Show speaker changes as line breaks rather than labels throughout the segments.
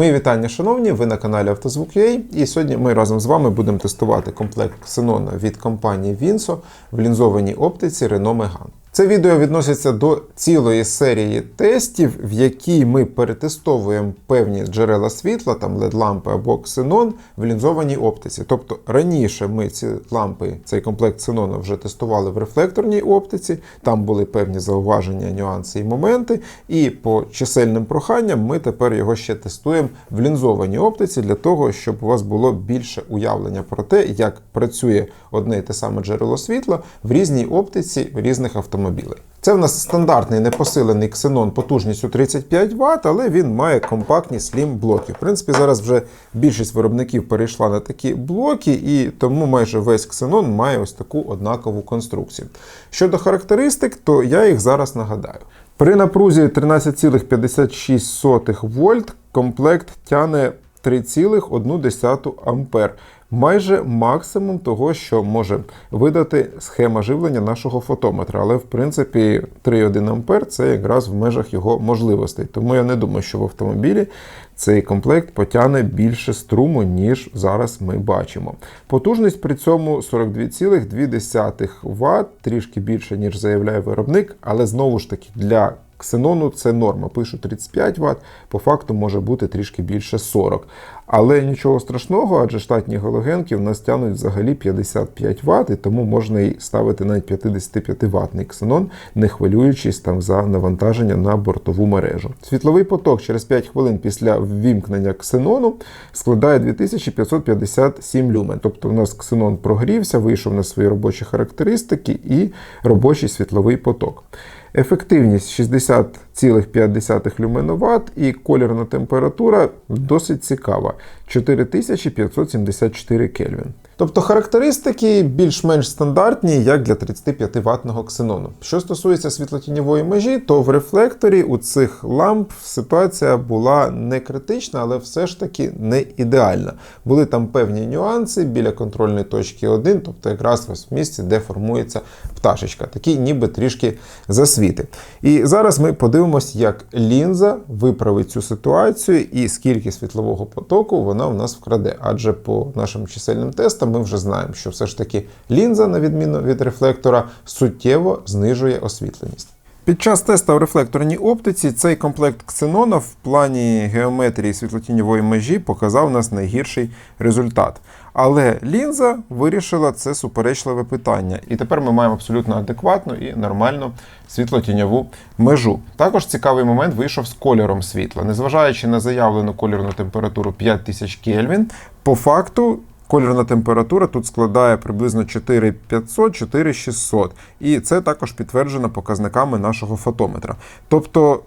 Мої вітання, шановні, ви на каналі Автозвук.ua і сьогодні ми разом з вами будемо тестувати комплект Xenon від компанії Vinso в лінзованій оптиці Renault Megane. Це відео відноситься до цілої серії тестів, в якій ми перетестовуємо певні джерела світла, там LED-лампи або Xenon в лінзованій оптиці. Тобто раніше ми ці лампи, цей комплект Xenon вже тестували в рефлекторній оптиці, там були певні зауваження, нюанси і моменти. І по чисельним проханням ми тепер його ще тестуємо в лінзованій оптиці для того, щоб у вас було більше уявлення про те, як працює одне і те саме джерело світла в різній оптиці різних автомобілів. Це в нас стандартний непосилений ксенон потужністю 35 Вт, але він має компактні слім блоки. В принципі, зараз вже більшість виробників перейшла на такі блоки, і тому майже весь ксенон має ось таку однакову конструкцію. Щодо характеристик, то я їх зараз нагадаю. При напрузі 13,56 вольт комплект тяне 3,1 ампер. Майже максимум того, що може видати схема живлення нашого фотометра. Але в принципі 3,1 ампер це якраз в межах його можливостей. Тому я не думаю, що в автомобілі цей комплект потягне більше струму, ніж зараз ми бачимо. Потужність при цьому 42,2 Вт, трішки більше, ніж заявляє виробник, але знову ж таки для Ксенону це норма. Пишу 35 Вт, по факту може бути трішки більше 40. Але нічого страшного, адже штатні галогенки в нас тянуть взагалі 55 Вт, і тому можна і ставити навіть 55 ватний ксенон, не хвилюючись там за навантаження на бортову мережу. Світловий поток через 5 хвилин після ввімкнення ксенону складає 2557 люмен. Тобто у нас ксенон прогрівся, вийшов на свої робочі характеристики і робочий світловий поток. Ефективність 60,5 люменоват і колірна температура досить цікава 4574 Кельвін. Тобто характеристики більш-менш стандартні, як для 35 ватного ксенону. Що стосується світлотіньової межі, то в рефлекторі у цих ламп ситуація була не критична, але все ж таки не ідеальна. Були там певні нюанси біля контрольної точки 1, тобто якраз ось в місці, де формується пташечка, такі ніби трішки засвіти. І зараз ми подивимось, як лінза виправить цю ситуацію і скільки світлового потоку вона в нас вкраде. Адже по нашим чисельним тестам ми вже знаємо, що все ж таки лінза, на відміну від рефлектора, суттєво знижує освітленість. Під час теста в рефлекторній оптиці цей комплект ксенона в плані геометрії світлотіньової межі показав нас найгірший результат. Але лінза вирішила це суперечливе питання. І тепер ми маємо абсолютно адекватну і нормальну світлотіньову межу. Також цікавий момент вийшов з кольором світла. Незважаючи на заявлену кольорну температуру 5000 Кельвін, по факту. Кольорна температура тут складає приблизно 4500-4600. І це також підтверджено показниками нашого фотометра. Тобто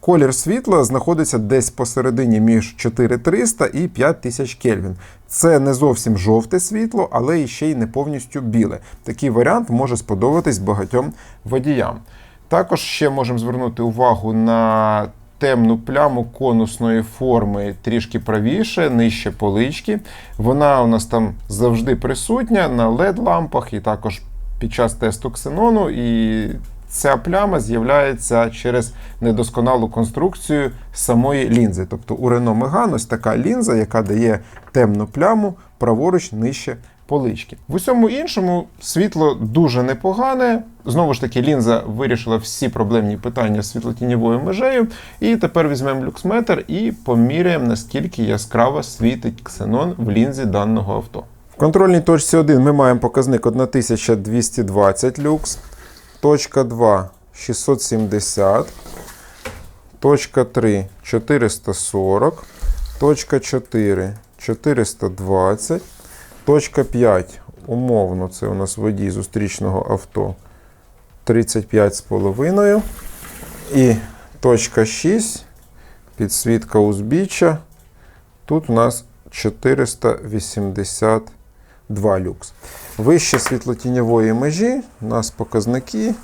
колір світла знаходиться десь посередині між 4300 і 5000 Кельвін. Це не зовсім жовте світло, але і ще й не повністю біле. Такий варіант може сподобатись багатьом водіям. Також ще можемо звернути увагу на темну пляму конусної форми трішки правіше, нижче полички. Вона у нас там завжди присутня на LED-лампах і також під час тесту ксенону. І ця пляма з'являється через недосконалу конструкцію самої лінзи. Тобто у Renault Megane ось така лінза, яка дає темну пляму праворуч нижче полички. В усьому іншому світло дуже непогане. Знову ж таки, лінза вирішила всі проблемні питання з світлотіньовою межею. І тепер візьмемо люксметр і поміряємо, наскільки яскраво світить ксенон в лінзі даного авто. В контрольній точці 1 ми маємо показник 1220 люкс, точка 2 670, точка 3 440, точка 4 420. Точка 5, умовно, це у нас водій зустрічного авто 35,5. І точка 6, підсвітка узбіччя. Тут у нас 482 люкс. Вище світлотіньової межі у нас показники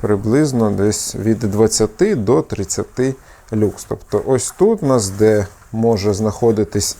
приблизно десь від 20 до 30 люкс. Тобто ось тут у нас, де може знаходитись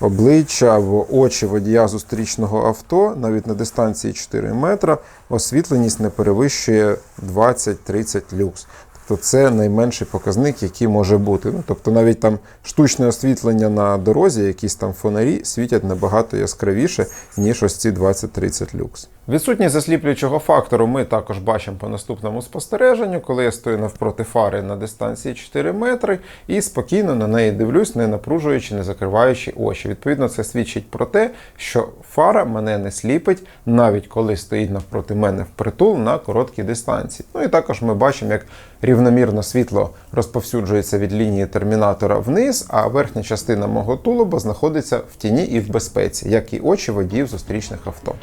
обличчя або очі водія зустрічного авто навіть на дистанції 4 метра освітленість не перевищує 20-30 люкс. то це найменший показник, який може бути. Ну, тобто навіть там штучне освітлення на дорозі, якісь там фонарі світять набагато яскравіше, ніж ось ці 20-30 люкс. Відсутність засліплюючого фактору ми також бачимо по наступному спостереженню, коли я стою навпроти фари на дистанції 4 метри і спокійно на неї дивлюсь, не напружуючи, не закриваючи очі. Відповідно, це свідчить про те, що фара мене не сліпить, навіть коли стоїть навпроти мене впритул на короткій дистанції. Ну і також ми бачимо, як рівномірно світло розповсюджується від лінії термінатора вниз, а верхня частина мого тулуба знаходиться в тіні і в безпеці, як і очі водіїв зустрічних авто.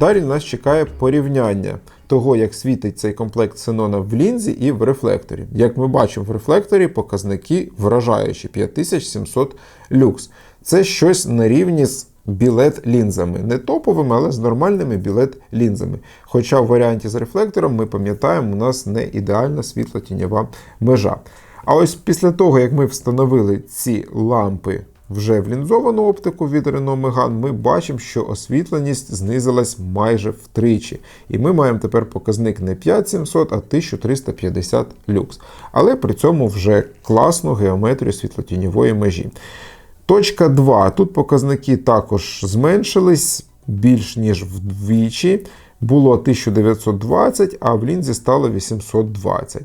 Далі нас чекає порівняння того, як світить цей комплект ксенона в лінзі і в рефлекторі. Як ми бачимо, в рефлекторі показники вражаючі 5700 люкс. Це щось на рівні з білет-лінзами. Не топовими, але з нормальними білет-лінзами. Хоча в варіанті з рефлектором ми пам'ятаємо, у нас не ідеальна світло-тіньова межа. А ось після того, як ми встановили ці лампи вже в лінзовану оптику від Renault Megane, ми бачимо, що освітленість знизилась майже втричі. І ми маємо тепер показник не 5700, а 1350 люкс. Але при цьому вже класну геометрію світлотіньової межі. Точка 2. Тут показники також зменшились більш ніж вдвічі. Було 1920, а в лінзі стало 820.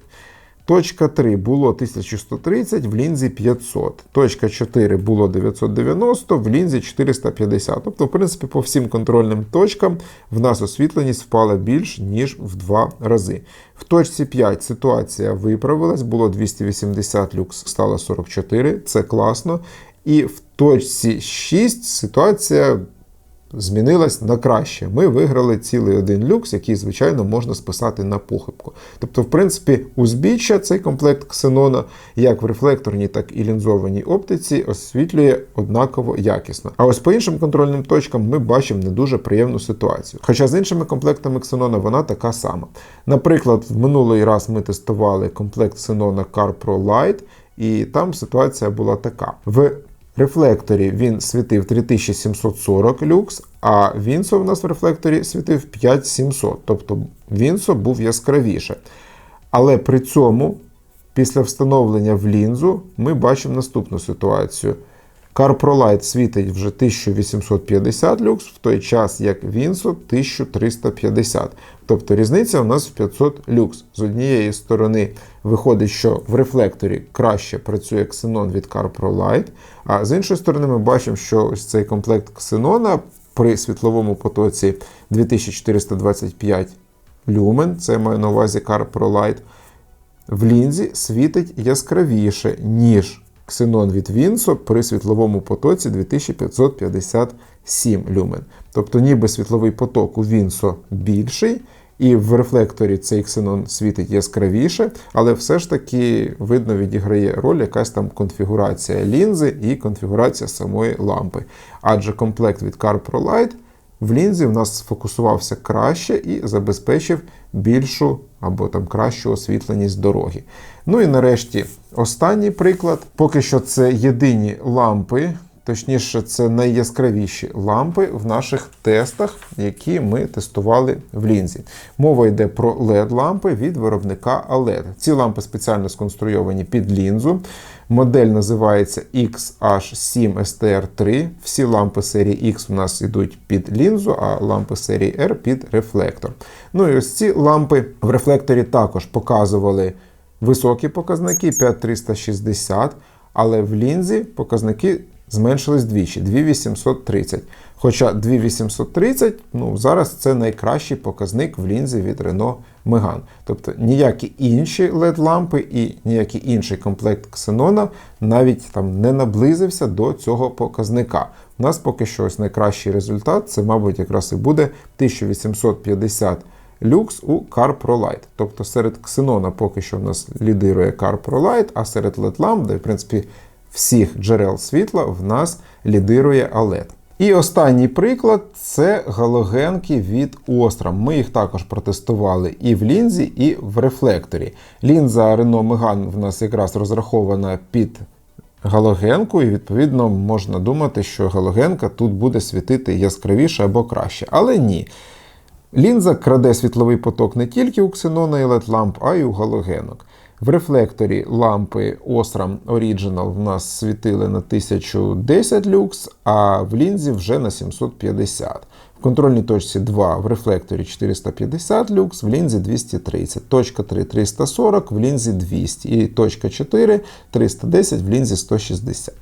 Точка 3 було 1130, в лінзі 500. Точка 4 було 990, в лінзі 450. Тобто, в принципі, по всім контрольним точкам в нас освітленість впала більш, ніж в 2 рази. В точці 5 ситуація виправилась, було 280 люкс, стало 44, це класно. І в точці 6 ситуація змінилась на краще. Ми виграли цілий один люкс, який, звичайно, можна списати на похибку. Тобто, в принципі, узбіччя цей комплект ксенона, як в рефлекторній, так і лінзованій оптиці, освітлює однаково якісно. А ось по іншим контрольним точкам ми бачимо не дуже приємну ситуацію. Хоча з іншими комплектами ксенона вона така сама. Наприклад, в минулий раз ми тестували комплект ксенона CarPro Lite, і там ситуація була така. В рефлекторі він світив 3740 люкс, а Вінсо в нас в рефлекторі світив 5700. Тобто Вінсо був яскравіше. Але при цьому, після встановлення в лінзу, ми бачимо наступну ситуацію. CarProLight світить вже 1850 люкс, в той час як Вінсо 1350. Тобто різниця у нас в 500 люкс. З однієї сторони виходить, що в рефлекторі краще працює ксенон від CarProLight, а з іншої сторони, ми бачимо, що ось цей комплект ксенона при світловому потоці 2425 люмен, це маю на увазі CarProLight, в лінзі світить яскравіше, ніж ксенон від Вінсо при світловому потоці 2557 люмен. Тобто, ніби світловий поток у Вінсо більший, і в рефлекторі цей ксенон світить яскравіше, але все ж таки видно відіграє роль якась там конфігурація лінзи і конфігурація самої лампи. Адже комплект від CarPro Light в лінзі в нас сфокусувався краще і забезпечив більшу або там кращу освітленість дороги. Ну і нарешті останній приклад. Поки що це єдині лампи. Точніше, це найяскравіші лампи в наших тестах, які ми тестували в лінзі. Мова йде про LED-лампи від виробника OLED. Ці лампи спеціально сконструйовані під лінзу. Модель називається XH7STR3. Всі лампи серії X у нас йдуть під лінзу, а лампи серії R під рефлектор. Ну і ось ці лампи в рефлекторі також показували високі показники 5360, але в лінзі показники зменшились двічі 2830. Хоча 2830 ну, зараз це найкращий показник в лінзі від Renault Megane. Тобто ніякі інші LED-лампи і ніякий інший комплект ксенона навіть там не наблизився до цього показника. У нас поки що ось найкращий результат це, мабуть, якраз і буде 1850 люкс у CarPro Lite. Тобто серед ксенона поки що в нас лідирує CarPro Lite, а серед LED-ламп, де в принципі всіх джерел світла в нас лідирує OLED. І останній приклад це галогенки від Osram. Ми їх також протестували і в лінзі, і в рефлекторі. Лінза Renault Megane в нас якраз розрахована під галогенку, і відповідно можна думати, що галогенка тут буде світити яскравіше або краще. Але ні. Лінза краде світловий поток не тільки у ксенона і LED ламп, а й у галогенок. В рефлекторі лампи Osram Original в нас світили на 1010 люкс, а в лінзі вже на 750. В контрольній точці 2 в рефлекторі 450 люкс, в лінзі 230. Точка 3 340, в лінзі 200. І точка 4 310 в лінзі 160.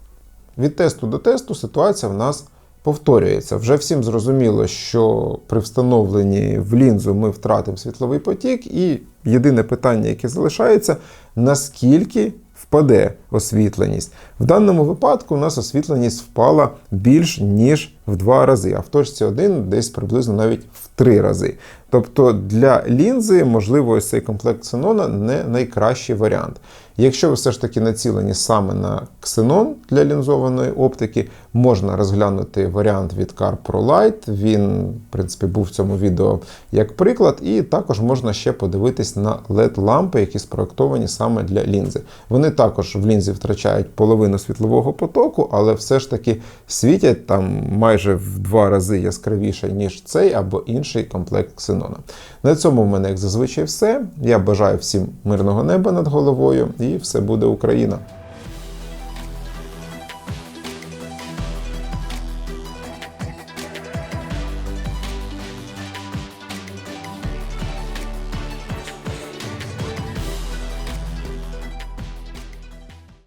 Від тесту до тесту ситуація в нас повторюється. Вже всім зрозуміло, що при встановленні в лінзу ми втратимо світловий потік, і єдине питання, яке залишається, наскільки впаде освітленість. В даному випадку у нас освітленість впала більш ніж в два рази, а в точці 1 десь приблизно навіть в три рази. Тобто для лінзи, можливо, ось цей комплект ксенона не найкращий варіант. Якщо ви все ж таки націлені саме на ксенон для лінзованої оптики, можна розглянути варіант від Car Pro Light. Він, в принципі, був в цьому відео як приклад, і також можна ще подивитись на LED-лампи, які спроектовані саме для лінзи. Вони також в лінзі втрачають половину світлового потоку, але все ж таки світять там майже в два рази яскравіше, ніж цей або інший комплект ксенона. На цьому в мене, як зазвичай, все. Я бажаю всім мирного неба над головою, і все буде Україна!